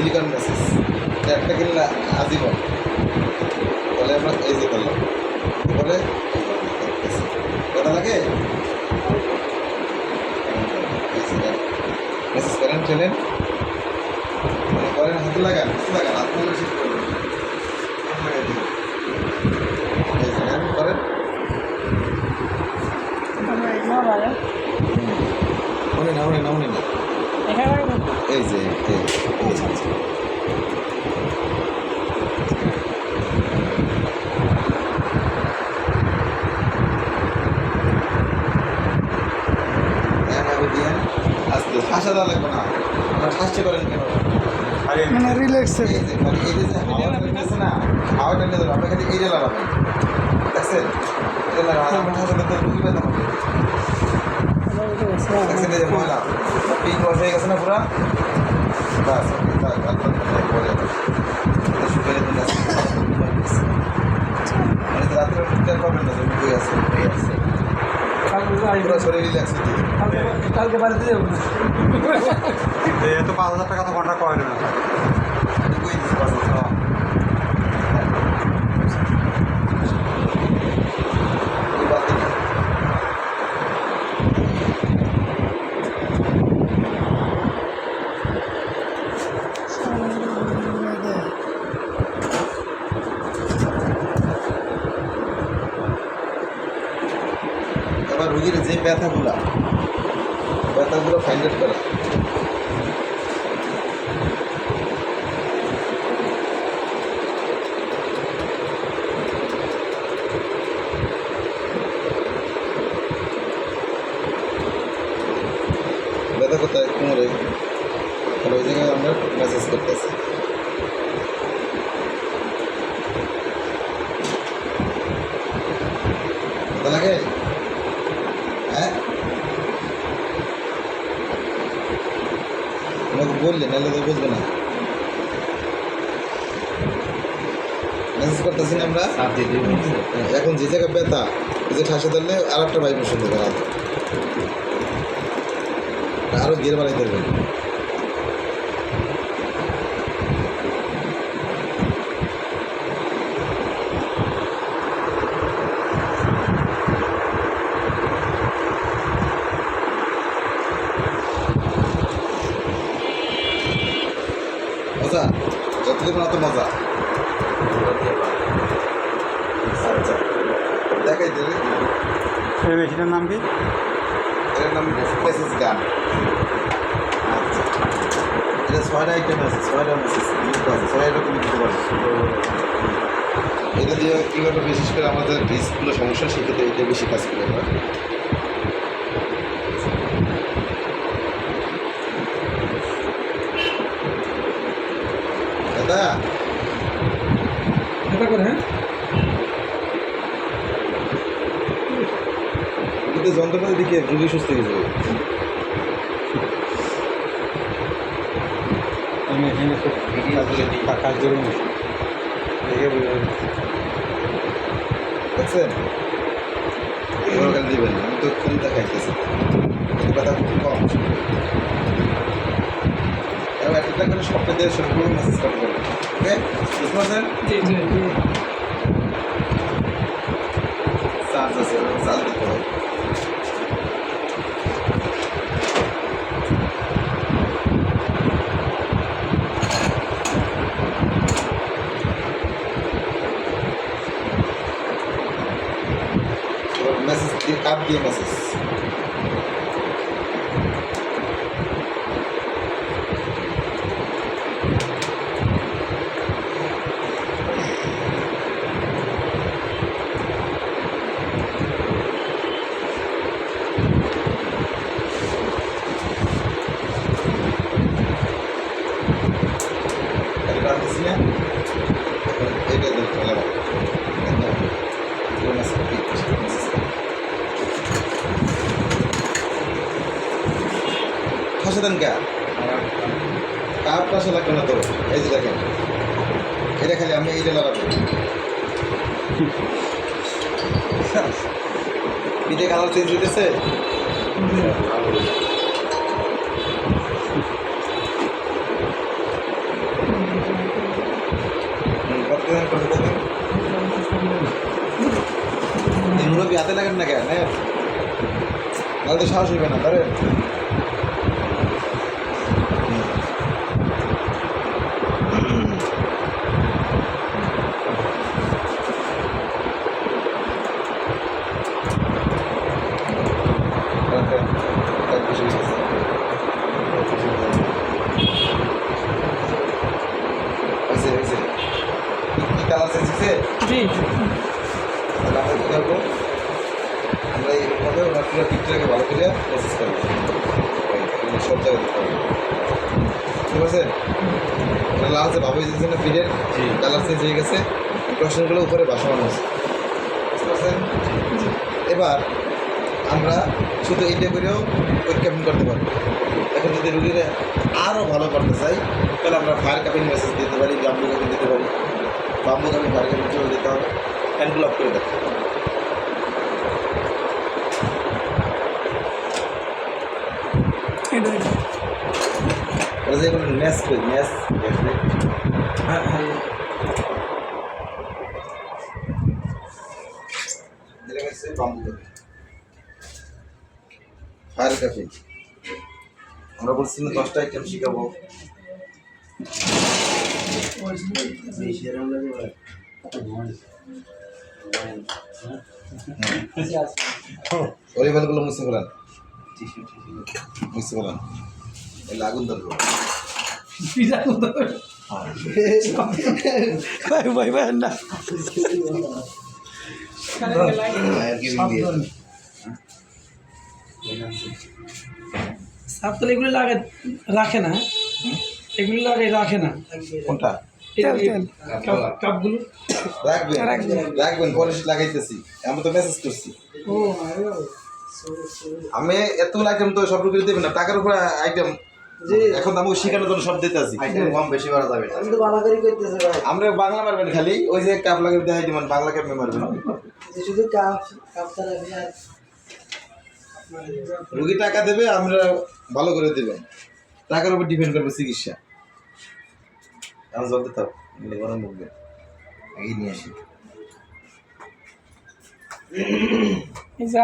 Silicon message একটা কিনলে আজীবন বলে। আমরা এই যে করলাম। বলে কথা লাগে? মেসেজ করেন চলেন। মানে করেন হাতে লাগান হাতে লাগান হাত করবেন। যে, হ্যাঁ, করেন। মনে না মনে না মনে না। এই যে এই, এই যে। হ্যাঁ, হ্যাঁ, ওই দিয়ে আস্তে ঠাসা দেওয়া লাগবে না আপনারা ঠাসছে করেন কেন? মানে রিল্যাক্সের এই যে মানে এই যে হাওয়াটা ঢুকতেছে না হাওয়াটা নিয়ে ধরো আপনি খালি এই যে লাগাবেন দেখছেন এটা লাগাবেন আপনার না। দেখছেন এই যে ময়লা। পিক ওয়াশ হয়ে গেছে না পুরা? বাস দিলে মানে তো রাত্রে টের না যে আছে ঢুকে আছে পুরো শরীর রিল্যাক্স হতে কালকে বাড়িতে যাব না। তো পাঁচ হাজার টাকা তো কন্ট্রাক্ট করে না ঢুকেই দিচ্ছে বাস হ্যাঁ ওই বাদ দিন। এবার রুগীর যে ব্যথাগুলা ব্যথাগুলো ফাইন্ড আউট করা। ব্যথা কোথায় কোমরে তাহলে ওই জায়গায় আমরা মেসেজ করতেছি ব্যথা লাগে হ্যাঁ? আমাকে বললে নাহলে তো বুঝবে না। মেসেজ করতেছি না আমরা? এখন যে জায়গায় ব্যথা যে ঠাসে ধরলে আর একটা বাইক পছন্দ করা আরও গিয়ে বাড়াই ধরবেন মজা। আচ্ছা দেখাই দেবে এই মেশিনের নাম কি? এটার নাম মেসেজ গান আচ্ছা এটা ছয়টা আইটেম আছে ছয়টা মেসেজ লিঙ্ক আছে ছয় রকম দিতে পারে। এটা দিয়ে কী করবে বিশেষ করে আমাদের ডিসগুলো সমস্যা সেক্ষেত্রে এটা বেশি কাজ করে আমরা দাদা এটা করে হ্যাঁ কিন্তু যন্ত্রপাতি দিকে রুগী সুস্থ হয়ে যাবে। দেখছেন? দিবেন আমি তো দেখাইতেছি খুব কম। এবার একটা করে সপ্তাহে দিয়ে সবগুলো মেসেজ করতে পারবেন ওকে বুঝতে পারছেন জি জি জি চার্জ আছে চার্জ দিতে হয় মেসেজ দিয়ে কাপ দিয়ে মেসেজ দেন কে? কার পাশে লাগবে না তো এই যে দেখেন। এটা খালি আমি এইটা লাগাবো। পিঠে কালার চেঞ্জ হইতেছে? মুরব্বী হাতে লাগেন না কেন? তাহলে তো সাহস হইবে না তাহলে কালার চেয়েছে জি। তাহলে আমরা কী করব? আমরা এইভাবে ওনার পুরো পিকটাকে ভালো করে প্রসেস করব। সব জায়গায় দিতে হবে। ঠিক আছে? এটা লাল যে ভাবে দিয়েছে না জি। কালার চেঞ্জ হয়ে গেছে প্রশ্নগুলো উপরে ভাসমান আছে। বুঝতে পারছেন? এবার আমরা শুধু এইটা করেও পরীক্ষাপন করতে পারব। এখন যদি রুগীরা আরও ভালো করতে চাই তাহলে আমরা ফায়ার কাপিং মেসেজ দিতে পারি গাম্বু কাপিং দিতে পারি। বাম্বু কাপিং ফায়ার কাপিং দিতে হবে অফ করে কোনো ম্যাচ করি ম্যাচ হ্যাঁ হ্যাঁ। হচ্ছে ফায়ার কাপিং আমরা বলছি না দশটা আইটেম শিখাবো। অরিভালগুলো মুছে ফেলান। মুছে ফেলান। এলে আগুন ধরবো। পিজা কত ভাই ভাই ভাই না ফায়ার কেবিন দিয়ে সাপ তো এগুলো লাগে রাখে না। এগুলো লাগে রাখে না। কোনটা? কাপগুলো রাখবেন রাখবেন পলিশ লাগাইতেছি। আমরা তো মেসেজ করছি। ও। আমি এতগুলো আইটেম তো সব রুগীর দেবেন না টাকার উপর আইটেম এখন আমাকে শেখানোর জন্য সব দিতে আছি। কম বেশি করা যাবে আমি আমরা বাংলা মারবেন খালি ওই যে কাপ লাগাই দেখাই দিবেন বাংলা কাপে মারবেন। শুধু কাপ কাপ রুগী টাকা দেবে আমরা ভালো করে দেবেন। টাকার উপর ডিপেন্ড করবে চিকিৎসা। আমি জল দিতে হবে নইলে গরম লাগবে এই নিয়ে আসি।